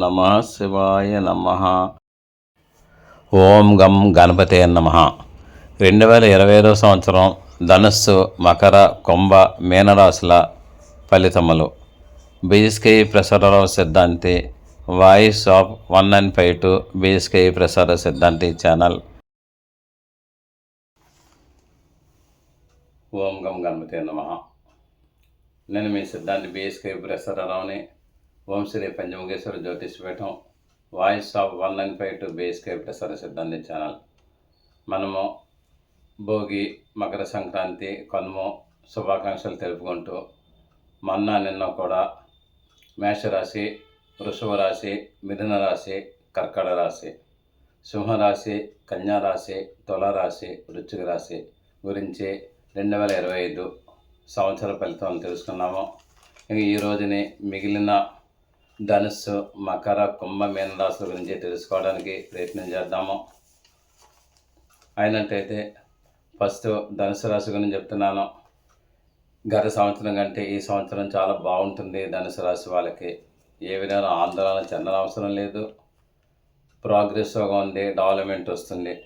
నమ శివాయ నమ. ఓం గం గణపతే నమ. రెండు వేల ఇరవై ఐదో సంవత్సరం ధనుస్సు మకర కుంభ మీనరాశుల ఫలితములు. BSK Prasararao Siddhanti voice of one nine five two BSK Prasara Siddhanti channel. ఓం గం గణపతే నమ. నేను మీ సిద్ధాంతి బీఎస్కే ప్రసారరావుని ఓం Shri Panchamukheshwara Jyotishpeetham voice of one nine five two BSK Prasara Siddhanti channel. మనము భోగి మకర సంక్రాంతి కనుమ శుభాకాంక్షలు తెలుపుకుంటూ మొన్న నిన్న కూడా మేషరాశి వృషభ రాశి మిథున రాశి కర్కట రాశి సింహరాశి కన్యారాశి తులారాశి వృశ్చిక రాశి గురించి రెండు వేల ఇరవై ఐదు సంవత్సర ఫలితాలను తెలుసుకున్నాము. ఇంక ఈ రోజుని మిగిలిన ధనుస్సు మకర కుంభ మీనరాశుల గురించి తెలుసుకోవడానికి ప్రయత్నం చేద్దాము. అయినట్టయితే ఫస్ట్ ధనుసు రాశి గురించి చెప్తున్నాను. గత సంవత్సరం కంటే ఈ సంవత్సరం చాలా బాగుంటుంది ధనుసు రాశి వాళ్ళకి. ఏ విధంగా ఆందోళన చెందనవసరం లేదు. ప్రోగ్రెసివ్గా ఉంది డెవలప్మెంట్ వస్తుంది.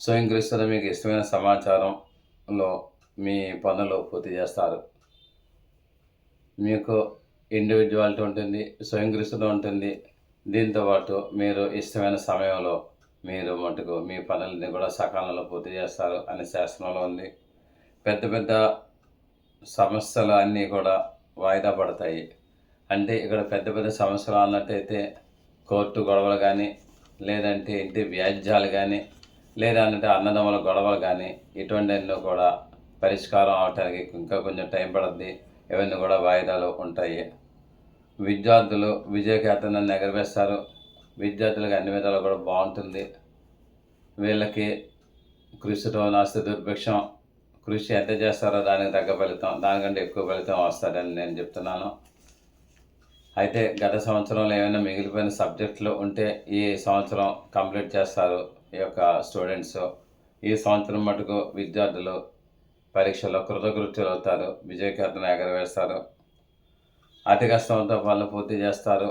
సో కృషిలో మీకు ఇష్టమైన సమాచారంలో మీ పనులు పూర్తి చేస్తారు. మీకు ఇండివిజువాలిటీ ఉంటుంది స్వయం ఉంటుంది. దీంతోపాటు మీరు ఇష్టమైన సమయంలో మీరు మటుకు మీ పనులని కూడా సకాలంలో పూర్తి చేస్తారు అనే శాసనంలో ఉంది. పెద్ద పెద్ద సమస్యలు అన్నీ కూడా వాయిదా పడతాయి. అంటే ఇక్కడ పెద్ద పెద్ద సమస్యలు అన్నట్టయితే కోర్టు గొడవలు కానీ లేదంటే ఇంటి వ్యాజ్యాలు కానీ లేదంటే అన్నదమ్ముల గొడవలు కానీ ఇటువంటివన్నీ కూడా పరిష్కారం అవటానికి ఇంకా కొంచెం టైం పడుద్ది. ఇవన్నీ కూడా వాయిదాలు ఉంటాయి. విద్యార్థులు విజయకేతనాన్ని ఎగరవేస్తారు. విద్యార్థులకు అన్ని విధాలు కూడా బాగుంటుంది. వీళ్ళకి కృషితో నాస్తి దుర్భిక్షం. కృషి ఎంత చేస్తారో దానికి తగ్గ ఫలితం దానికంటే ఎక్కువ ఫలితం వస్తారని నేను చెప్తున్నాను. అయితే గత సంవత్సరంలో ఏమైనా మిగిలిపోయిన సబ్జెక్టులు ఉంటే ఈ సంవత్సరం కంప్లీట్ చేస్తారు ఈ యొక్క స్టూడెంట్స్. ఈ సంవత్సరం మటుకు విద్యార్థులు పరీక్షలో కృతకృత్యులు అవుతారు విజయకేతన ఎగరవేస్తారు. అతి కష్టంతో వాళ్ళు పూర్తి చేస్తారు.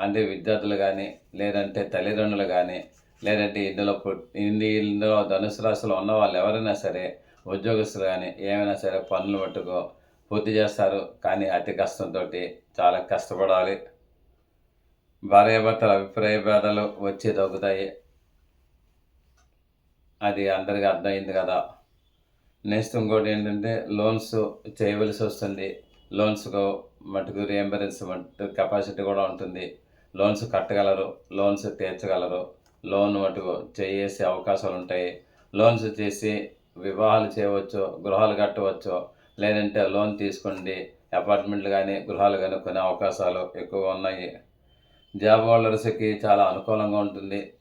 అంటే విద్యార్థులు కానీ లేదంటే తల్లిదండ్రులు కానీ లేదంటే ఇందులో పుట్ ఇంది ఇందులో ధనుసు రాశిలో ఉన్న వాళ్ళు ఎవరైనా సరే ఉద్యోగస్తులు కానీ ఏమైనా సరే పనులు పట్టుకో పూర్తి చేస్తారు. కానీ అతి కష్టంతో చాలా కష్టపడాలి. భార్యాభర్తల అభిప్రాయ భేదాలు వచ్చి తగ్గుతాయి. అది అందరికీ అర్థమైంది కదా. నెక్స్ట్ ఇంకోటి ఏంటంటే లోన్స్ చేయవలసి వస్తుంది. లోన్స్కు మటుకు రియంబరెన్స్ మటు కెపాసిటీ కూడా ఉంటుంది. లోన్స్ కట్టగలరు లోన్స్ తీర్చగలరు లోన్ మటుకు చేసే అవకాశాలు ఉంటాయి. లోన్స్ చేసి వివాహాలు చేయవచ్చు గృహాలు కట్టవచ్చు లేదంటే లోన్ తీసుకోండి అపార్ట్మెంట్లు కానీ గృహాలు కానీ కొనే అవకాశాలు ఎక్కువగా ఉన్నాయి. జాబ్ హోల్డర్స్కి చాలా అనుకూలంగా ఉంటుంది.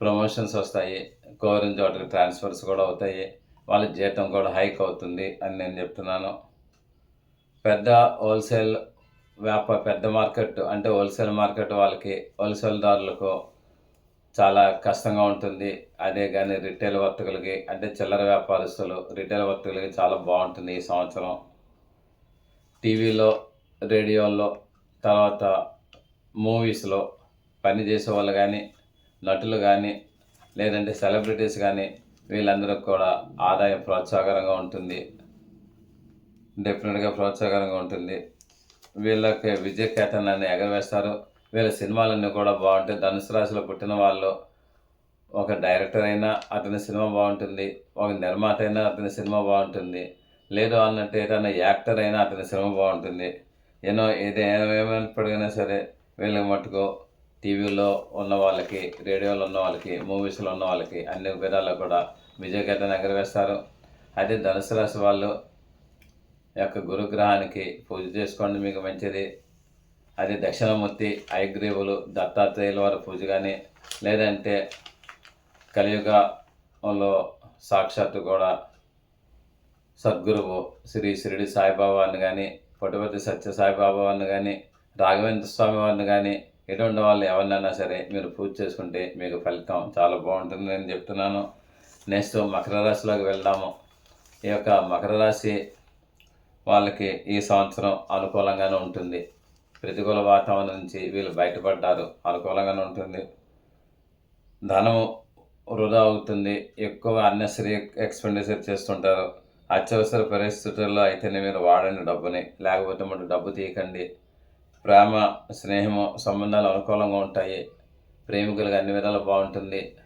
ప్రమోషన్స్ వస్తాయి కోరిన చోటకి ట్రాన్స్ఫర్స్ కూడా అవుతాయి. వాళ్ళ జీతం కూడా హైక్ అవుతుంది అని నేను చెప్తున్నాను. పెద్ద హోల్సేల్ వ్యాప పెద్ద మార్కెట్ అంటే హోల్సేల్ మార్కెట్ వాళ్ళకి హోల్సేల్దారులకు చాలా కష్టంగా ఉంటుంది. అదే కానీ రిటైల్ వర్తకులకి అంటే చిల్లర వ్యాపారస్తులు రిటైల్ వర్తకులకి చాలా బాగుంటుంది ఈ సంవత్సరం. టీవీలో రేడియోలో తర్వాత మూవీస్లో పనిచేసే వాళ్ళు కానీ నటులు కానీ లేదంటే సెలబ్రిటీస్ కానీ వీళ్ళందరికీ కూడా ఆదాయం ప్రోత్సాహకరంగా ఉంటుంది. డెఫినెట్గా ప్రోత్సాహకరంగా ఉంటుంది. వీళ్ళకి విజయ అని ఎగరవేస్తారు. వీళ్ళ సినిమాలన్నీ కూడా బాగుంటాయి. ధనుసు రాశిలో పుట్టిన వాళ్ళు ఒక డైరెక్టర్ అయినా అతని సినిమా బాగుంటుంది. ఒక నిర్మాత అయినా అతని సినిమా బాగుంటుంది. లేదు అన్నట్టు ఏదైనా యాక్టర్ అయినా అతని సినిమా బాగుంటుంది. ఎన్నో ఏది ఏమైనప్పటికైనా సరే వీళ్ళకి మటుకు టీవీలో ఉన్న వాళ్ళకి రేడియోలో ఉన్న వాళ్ళకి మూవీస్లో ఉన్న వాళ్ళకి అన్ని విధాల్లో కూడా విజయకేతను ఎగరవేస్తారు. అదే ధనుసు రాశి వాళ్ళు యొక్క గురుగ్రహానికి పూజ చేసుకోండి మీకు మంచిది. అది దక్షిణమూర్తి ఐగ్రీవులు దత్తాత్రేయుల వారి పూజ కానీ లేదంటే కలియుగంలో సాక్షాత్తు కూడా సద్గురువు శ్రీ షిరిడి సాయిబాబాని కానీ పుట్టపర్తి సత్య సాయిబాబా కానీ రాఘవేంద్ర స్వామి వారిని కానీ ఎటువంటి వాళ్ళు ఎవరినైనా సరే మీరు పూజ చేసుకుంటే మీకు ఫలితం చాలా బాగుంటుంది నేను చెప్తున్నాను. నెక్స్ట్ మకర రాశిలోకి వెళ్దాము. ఈ యొక్క మకర రాశి వాళ్ళకి ఈ సంవత్సరం అనుకూలంగానే ఉంటుంది. ప్రతికూల వాతావరణం నుంచి వీళ్ళు బయటపడ్డారు. అనుకూలంగానే ఉంటుంది. ధనం వృధా అవుతుంది. ఎక్కువ అన్నెసరీ ఎక్స్పెండిచర్ చేస్తుంటారు. అత్యవసర పరిస్థితుల్లో అయితేనే మీరు వాడండి డబ్బుని. లేకపోతే మనం డబ్బు తీయకండి. ప్రేమ స్నేహము సంబంధాలు అనుకూలంగా ఉంటాయి. ప్రేమికులకు అన్ని విధాలు బాగుంటుంది.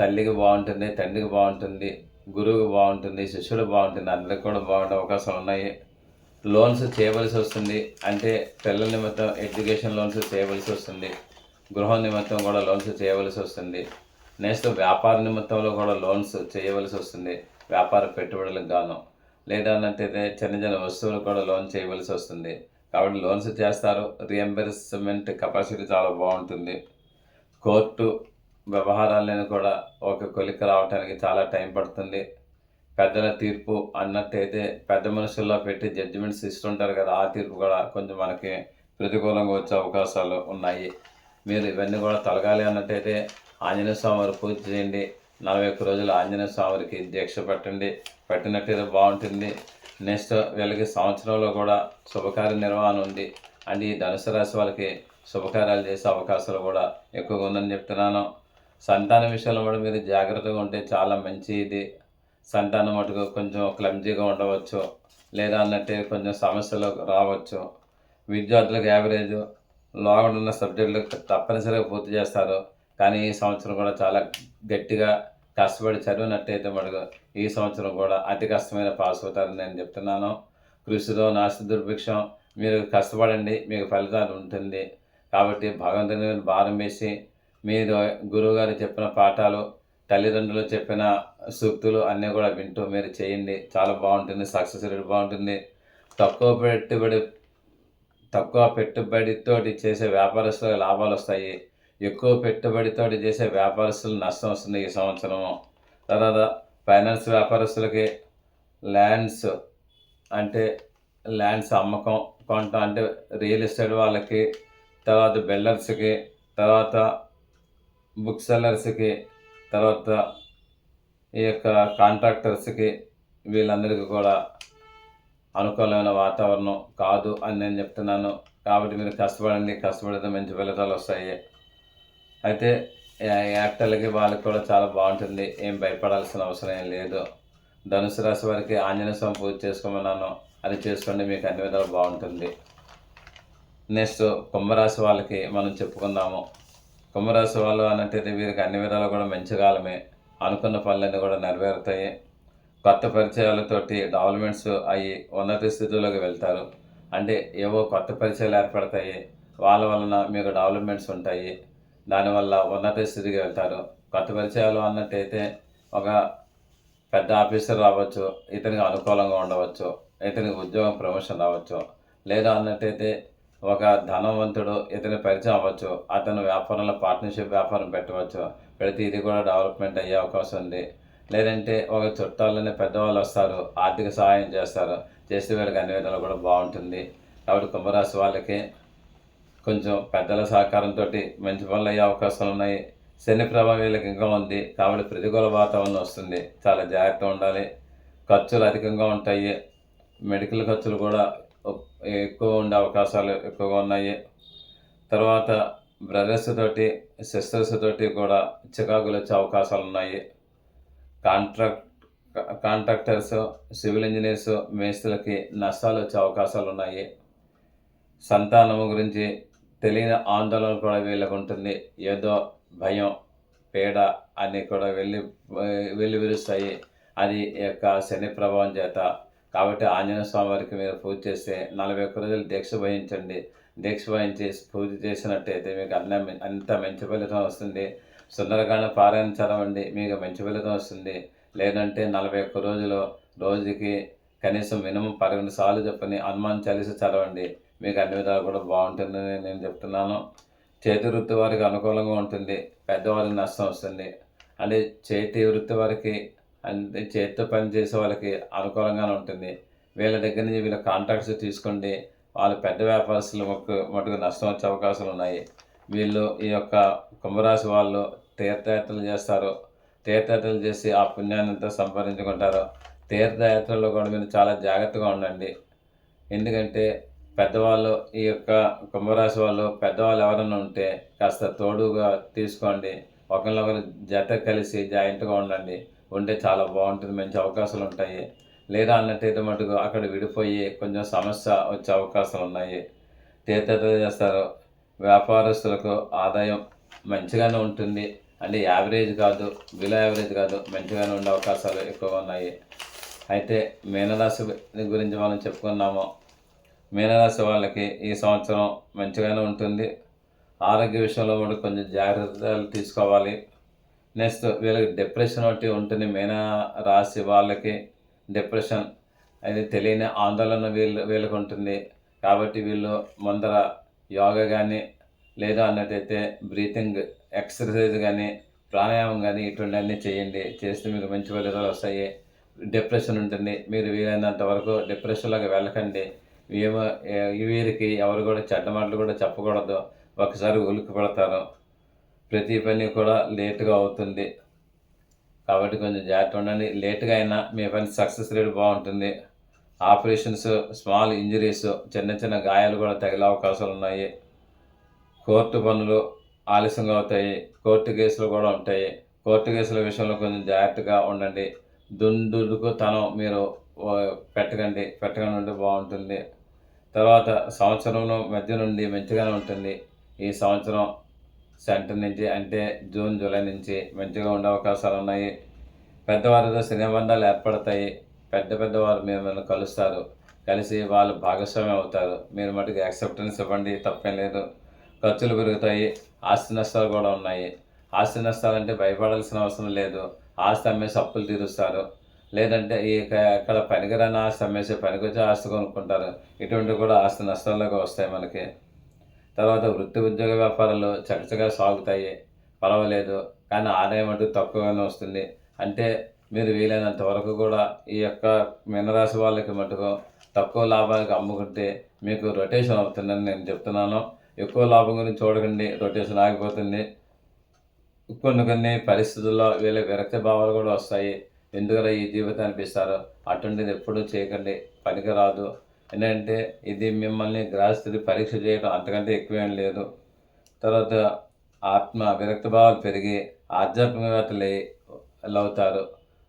తల్లికి బాగుంటుంది తండ్రికి బాగుంటుంది. గురువు బాగుంటుంది శిష్యుడు బాగుంటుంది అందరికి కూడా బాగుండే అవకాశాలు ఉన్నాయి. లోన్స్ చేయవలసి వస్తుంది. అంటే పిల్లల నిమిత్తం ఎడ్యుకేషన్ లోన్స్ చేయవలసి వస్తుంది. గృహం నిమిత్తం కూడా లోన్స్ చేయవలసి వస్తుంది. నెక్స్ట్ వ్యాపార నిమిత్తంలో కూడా లోన్స్ చేయవలసి వస్తుంది. వ్యాపార పెట్టుబడులకు గాను. లేదా అన్నట్టయితే చిన్న చిన్న వస్తువులు కూడా లోన్ చేయవలసి వస్తుంది. కాబట్టి లోన్స్ చేస్తారు. రియంబర్స్మెంట్ కెపాసిటీ చాలా బాగుంటుంది. కోర్టు వ్యవహారాలను కూడా ఒక కొలిక రావడానికి చాలా టైం పడుతుంది. పెద్దల తీర్పు అన్నట్టయితే పెద్ద మనుషుల్లో పెట్టి జడ్జిమెంట్స్ ఇస్తుంటారు కదా ఆ తీర్పు కూడా కొంచెం మనకి ప్రతికూలంగా వచ్చే అవకాశాలు ఉన్నాయి. మీరు ఇవన్నీ కూడా తొలగాలి అన్నట్టయితే ఆంజనేయ స్వామి వారి పూజ చేయండి. నలభై ఒక్క రోజులు ఆంజనేయ స్వామి వారికి దీక్ష పెట్టండి. పెట్టినట్టయితే బాగుంటుంది. నెక్స్ట్ వీళ్ళకి సంవత్సరంలో కూడా శుభకార్య నిర్వహణ ఉంది. అంటే ఈ ధనుసు రాశి వాళ్ళకి శుభకార్యాలు చేసే అవకాశాలు కూడా ఎక్కువగా ఉందని చెప్తున్నాను. సంతాన విషయంలో కూడా మీరు జాగ్రత్తగా ఉంటే చాలా మంచిది. సంతానం మటుకు కొంచెం క్లమ్జీగా ఉండవచ్చు. లేదా అన్నట్టే కొంచెం సమస్యలు రావచ్చు. విద్యార్థులకు యావరేజ్ లోగడ ఉన్న సబ్జెక్టులు తప్పనిసరిగా పూర్తి చేస్తారు. కానీ ఈ సంవత్సరం కూడా చాలా గట్టిగా కష్టపడి చదివినట్టయితే మటుకు ఈ సంవత్సరం కూడా అతి కష్టమైన పాస్ అవుతారని నేను చెప్తున్నాను. కృషిలో నాస్తి దుర్భిక్షం. మీరు కష్టపడండి మీకు ఫలితాలు ఉంటుంది. కాబట్టి భగవంతుని భారం వేసి మీరు గురువుగారు చెప్పిన పాఠాలు తల్లిదండ్రులు చెప్పిన సూక్తులు అన్నీ కూడా వింటూ మీరు చేయండి. చాలా బాగుంటుంది సక్సెస్ రేట్ బాగుంటుంది. తక్కువ పెట్టుబడి తక్కువ పెట్టుబడితోటి చేసే వ్యాపారస్తులకు లాభాలు వస్తాయి. ఎక్కువ పెట్టుబడితోటి చేసే వ్యాపారస్తులు నష్టం వస్తుంది ఈ సంవత్సరం. తర్వాత ఫైనాన్స్ వ్యాపారస్తులకి ల్యాండ్స్ అంటే ల్యాండ్స్ అమ్మకం కొంత అంటే రియల్ ఎస్టేట్ వాళ్ళకి తర్వాత బిల్డర్స్కి తర్వాత బుక్ సెల్లర్స్కి తర్వాత ఈ యొక్క కాంట్రాక్టర్స్కి వీళ్ళందరికీ కూడా అనుకూలమైన వాతావరణం కాదు అని నేను చెప్తున్నాను. కాబట్టి మీరు కష్టపడండి కష్టపడితే మంచి ఫలితాలు వస్తాయి. అయితే యాక్టర్లకి వాళ్ళకి కూడా చాలా బాగుంటుంది. ఏం భయపడాల్సిన అవసరం ఏం లేదు. ధనుసు రాశి వారికి ఆంజనేయ స్వామి పూజ చేసుకోమన్నాను. అది చేసుకోండి మీకు అన్ని విధాలు బాగుంటుంది. నెక్స్ట్ కుంభరాశి వాళ్ళకి మనం చెప్పుకుందాము. కుంభరాశి వాళ్ళు అన్నట్టయితే వీరికి అన్ని విధాలు కూడా మంచి కాలమే. అనుకున్న పనులన్నీ కూడా నెరవేరుతాయి. కొత్త పరిచయాలతోటి డెవలప్మెంట్స్ అయ్యి ఉన్నత స్థితిలోకి వెళ్తారు. అంటే ఏవో కొత్త పరిచయాలు ఏర్పడతాయి. వాళ్ళ వలన మీకు డెవలప్మెంట్స్ ఉంటాయి. దానివల్ల ఉన్నత స్థితికి వెళ్తారు. కొత్త పరిచయాలు అన్నట్టయితే ఒక పెద్ద ఆఫీసర్ రావచ్చు ఇతనికి అనుకూలంగా ఉండవచ్చు ఇతనికి ఉద్యోగం ప్రమోషన్ రావచ్చు. లేదా అన్నట్టయితే ఒక ధనవంతుడు ఇతని పరిచయం అవ్వచ్చు అతను వ్యాపారంలో పార్ట్నర్షిప్ వ్యాపారం పెట్టవచ్చు పెడితే ఇది కూడా డెవలప్మెంట్ అయ్యే అవకాశం ఉంది. లేదంటే ఒక చుట్టాలనే పెద్దవాళ్ళు వస్తారు ఆర్థిక సహాయం చేస్తారు చేసే వీళ్ళకి అన్ని విధాలు కూడా బాగుంటుంది. కాబట్టి కుంభరాశి వాళ్ళకి కొంచెం పెద్దల సహకారంతో మంచి పనులు అయ్యే అవకాశాలు ఉన్నాయి. శని ప్రభావం వీళ్ళకి ఇంకా ఉంది. కాబట్టి ప్రతికూల వాతావరణం వస్తుంది. చాలా జాగ్రత్తగా ఉండాలి. ఖర్చులు అధికంగా ఉంటాయి. మెడికల్ ఖర్చులు కూడా ఎక్కువ ఉండే అవకాశాలు ఎక్కువగా ఉన్నాయి. తర్వాత బ్రదర్స్ తోటి సిస్టర్స్ తోటి కూడా చికాకులు వచ్చే అవకాశాలు ఉన్నాయి. కాంట్రాక్ట్ కాంట్రాక్టర్స్ సివిల్ ఇంజనీర్స్ మేస్త్రులకి నష్టాలు వచ్చే అవకాశాలు ఉన్నాయి. సంతానము గురించి తెలియని ఆందోళన కూడా వీళ్ళకు ఉంటుంది. ఏదో భయం పేడ అన్నీ కూడా వెళ్ళి వెళ్ళి విరుస్తాయి. అది యొక్క శని ప్రభావం చేత కాబట్టి ఆంజనేయ స్వామి వారికి మీరు పూజ చేస్తే నలభై ఒక్క రోజులు దీక్ష వహించండి. దీక్ష వహించి పూజ చేసినట్టయితే మీకు అన్న అంత మంచి ఫలితం వస్తుంది. సుందరకాండ పారాయణ చదవండి మీకు మంచి ఫలితం వస్తుంది. లేదంటే నలభై ఒక్క రోజులు రోజుకి కనీసం మినిమం పదకొండు సార్లు చెప్పని హనుమాన్ చాలీస చదవండి. మీకు అన్ని విధాలు కూడా బాగుంటుందని నేను చెప్తున్నాను. చేతి వృత్తి వారికి అనుకూలంగా ఉంటుంది. పెద్దవారికి నష్టం వస్తుంది. అంటే చేతి వృత్తి వారికి అంటే చేతితో పని చేసే వాళ్ళకి అనుకూలంగానే ఉంటుంది. వీళ్ళ దగ్గర నుంచి వీళ్ళ కాంట్రాక్ట్స్ తీసుకోండి. వాళ్ళు పెద్ద వ్యాపారస్తులు మటుకు మటుకు నష్టం వచ్చే అవకాశాలు ఉన్నాయి. వీళ్ళు ఈ యొక్క కుంభరాశి వాళ్ళు తీర్థయాత్రలు చేస్తారు. తీర్థయాత్రలు చేసి ఆ పుణ్యాన్ని అంతా సంపాదించుకుంటారు. తీర్థయాత్రల్లో కూడా మీరు చాలా జాగ్రత్తగా ఉండండి. ఎందుకంటే పెద్దవాళ్ళు ఈ యొక్క కుంభరాశి వాళ్ళు పెద్దవాళ్ళు ఎవరైనా ఉంటే కాస్త తోడుగా తీసుకోండి. ఒకరినొకరు జత కలిసి జాయింట్గా ఉండండి. ఉంటే చాలా బాగుంటుంది మంచి అవకాశాలు ఉంటాయి. లేదా అన్నట్టయితే మటుకు అక్కడ విడిపోయి కొంచెం సమస్య వచ్చే అవకాశాలు ఉన్నాయి. తీర్థయాత్రలు చేస్తారు. వ్యాపారస్తులకు ఆదాయం మంచిగానే ఉంటుంది. అంటే యావరేజ్ కాదు బిలో యావరేజ్ కాదు మంచిగానే ఉండే అవకాశాలు ఎక్కువగా ఉన్నాయి. అయితే మీనరాశి గురించి మనం చెప్పుకున్నాము. మీనరాశి వాళ్ళకి ఈ సంవత్సరం మంచిగానే ఉంటుంది. ఆరోగ్య విషయంలో కూడా కొంచెం జాగ్రత్తలు తీసుకోవాలి. నెక్స్ట్ వీళ్ళకి డిప్రెషన్ ఒకటి ఉంటుంది మీన రాశి వాళ్ళకి డిప్రెషన్ అది తెలియని ఆందోళన వీళ్ళు వీళ్ళకు ఉంటుంది. కాబట్టి వీళ్ళు ముందర యోగా కానీ లేదా అన్నట్టయితే బ్రీతింగ్ ఎక్సర్సైజ్ కానీ ప్రాణాయామం కానీ ఇటువంటివన్నీ చేయండి. చేస్తే మీకు మంచి ఫలితాలు వస్తాయి. డిప్రెషన్ ఉంటుంది. మీరు వీలైనంత వరకు డిప్రెషన్లోకి వెళ్ళకండి. ఏమో వీరికి ఎవరు కూడా చెడ్డ మాటలు కూడా చెప్పకూడదు. ఒకసారి ఉలిక్కి పడతారు. ప్రతి పని కూడా లేట్గా అవుతుంది. కాబట్టి కొంచెం జాగ్రత్త ఉండండి. లేట్గా అయినా మీ పని సక్సెస్ రేట్ బాగుంటుంది. ఆపరేషన్స్ స్మాల్ ఇంజరీస్ చిన్న చిన్న గాయాలు కూడా తగిలే అవకాశాలు ఉన్నాయి. కోర్టు పనులు ఆలస్యంగా అవుతాయి. కోర్టు కేసులు కూడా ఉంటాయి. కోర్టు కేసుల విషయంలో కొంచెం జాగ్రత్తగా ఉండండి. దుందుడుకు తనం మీరు పెట్టకండి. పెట్టకుండా ఉంటే బాగుంటుంది. తర్వాత సంవత్సరంలో మధ్య నుండి మంచిగానే ఉంటుంది. ఈ సంవత్సరం సెంటర్ నుంచి అంటే జూన్ జూలై నుంచి మంచిగా ఉండే అవకాశాలు ఉన్నాయి. పెద్దవారితో స్నేహబంధాలు ఏర్పడతాయి. పెద్ద పెద్దవారు మిమ్మల్ని కలుస్తారు. కలిసి వాళ్ళు భాగస్వామ్యం అవుతారు. మీరు మటుకు యాక్సెప్టెన్స్ ఇవ్వండి తప్పేం లేదు. ఖర్చులు పెరుగుతాయి. ఆస్తి నష్టాలు కూడా ఉన్నాయి. ఆస్తి నష్టాలు అంటే భయపడాల్సిన అవసరం లేదు. ఆస్తి అమ్మేసి అప్పులు తీరుస్తారు. లేదంటే ఈ ఇక్కడ ఎక్కడ పనికిరాని ఆస్తి అమ్మేసి పనికొచ్చే ఆస్తి కొనుక్కుంటారు. ఇటువంటి కూడా ఆస్తి నష్టాల్లోకి వస్తాయి మనకి. తర్వాత వృత్తి ఉద్యోగ వ్యాపారాలు చక్కగా సాగుతాయి. పర్వాలేదు కానీ ఆదాయం అంటూ తక్కువగానే వస్తుంది. అంటే మీరు వీలైనంత వరకు కూడా ఈ యొక్క మీనరాశి వాళ్ళకి మటుకు తక్కువ లాభాలకు అమ్ముకుంటే మీకు రొటేషన్ అవుతుందని నేను చెప్తున్నాను. ఎక్కువ లాభం గురించి చూడకండి రొటేషన్ ఆగిపోతుంది. కొన్ని కొన్ని పరిస్థితుల్లో వీళ్ళ విరక్తి భావాలు కూడా వస్తాయి. ఎందుకలా ఈ జీవితం అనిపిస్తారు? అటువంటిది ఎప్పుడూ చేయకండి. పనికి రాదు ఏంటంటే ఇది మిమ్మల్ని గ్రహస్థితి పరీక్ష చేయడం అంతకంటే ఎక్కువేం లేదు. తర్వాత ఆత్మ విరక్తి భావాలు పెరిగి ఆధ్యాత్మికవేత్తలు అవుతారు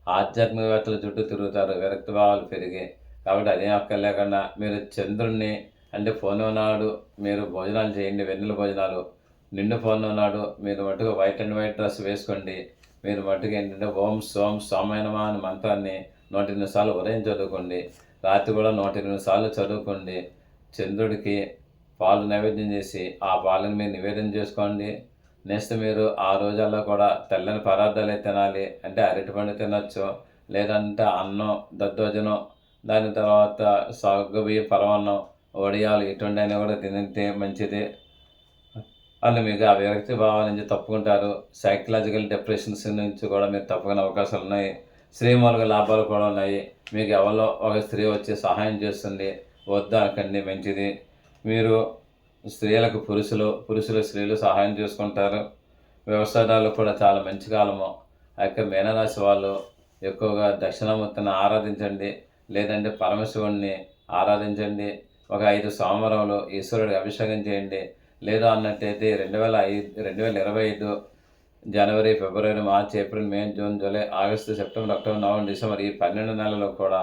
ఆధ్యాత్మికవేత్తల చుట్టూ తిరుగుతారు విరక్తి భావాలు పెరిగి. కాబట్టి అదేం అక్కర్లేకుండా మీరు చంద్రుణ్ణి అంటే ఫోన్ ఉన్నాడు మీరు భోజనాలు చేయండి వెన్నెల భోజనాలు. నిండు ఫోన్ ఉన్నాడు మీరు మటుకు వైట్ అండ్ వైట్ డ్రెస్ వేసుకోండి. మీరు మటుకు ఏంటంటే ఓం సోం సోమైనమా అనే మంత్రాన్ని నూట ఎనిమిది సార్లు ఉదయం చదువుకోండి. రాత్రి కూడా నూట ఎనిమిది సార్లు చదువుకోండి. చంద్రుడికి పాలు నైవేద్యం చేసి ఆ పాలను మీరు నివేదన చేసుకోండి. నెక్స్ట్ మీరు ఆ రోజుల్లో కూడా తెల్లని పదార్థాలే తినాలి. అంటే అరటిపండు తినచ్చు లేదంటే అన్నం దద్దోజనం దాని తర్వాత సగ్గుబియ్య పరమాన్నం వడియాలు ఇటువంటి అయినా కూడా తింటే మంచిది. వాళ్ళు మీకు ఆ విరక్తి నుంచి తప్పుకుంటారు. సైకలాజికల్ డిప్రెషన్స్ నుంచి కూడా మీరు తప్పుకునే అవకాశాలు ఉన్నాయి. స్త్రీ స్త్రీమూలక లాభాలు కూడా ఉన్నాయి. మీకు ఎవరో ఒక స్త్రీ వచ్చి సహాయం చేస్తుంది వద్దా అనకండి మంచిది మీరు స్త్రీలకు పురుషులు పురుషులు స్త్రీలు సహాయం చేసుకుంటారు. వ్యవసాయదారులు కూడా చాలా మంచి కాలము. ఆ యొక్క మీనరాశి వాళ్ళు ఎక్కువగా దక్షిణామూర్తిని ఆరాధించండి. లేదంటే పరమశివుణ్ణి ఆరాధించండి. ఒక ఐదు సోమవారంలో ఈశ్వరుడికి అభిషేకం చేయండి. లేదా అన్నట్టయితే రెండు వేల ఐదు రెండు వేల ఇరవై ఐదు జనవరి ఫిబ్రవరి మార్చి April May June July August September October November December ఈ పన్నెండు నెలల్లో కూడా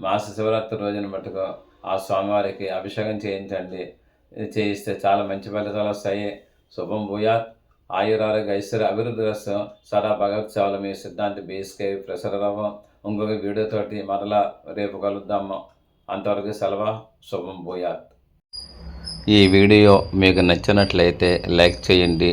మాస శివరాత్రి రోజున మటుకు ఆ స్వామివారికి అభిషేకం చేయించండి. చేయిస్తే చాలా మంచి ఫలితాలు వస్తాయి. శుభం భూయాత్. ఆయురారోగ్య ఐశ్వర్య అభివృద్ధి రసం సదా భగవత్ సేవలు మీ సిద్ధాంతి బీఎస్కే ప్రసరరావు ఇంకొక వీడియోతోటి మరలా రేపు కలుద్దాము అంతవరకు సెలవు. శుభం భూయాత్. ఈ వీడియో మీకు నచ్చినట్లయితే లైక్ చేయండి.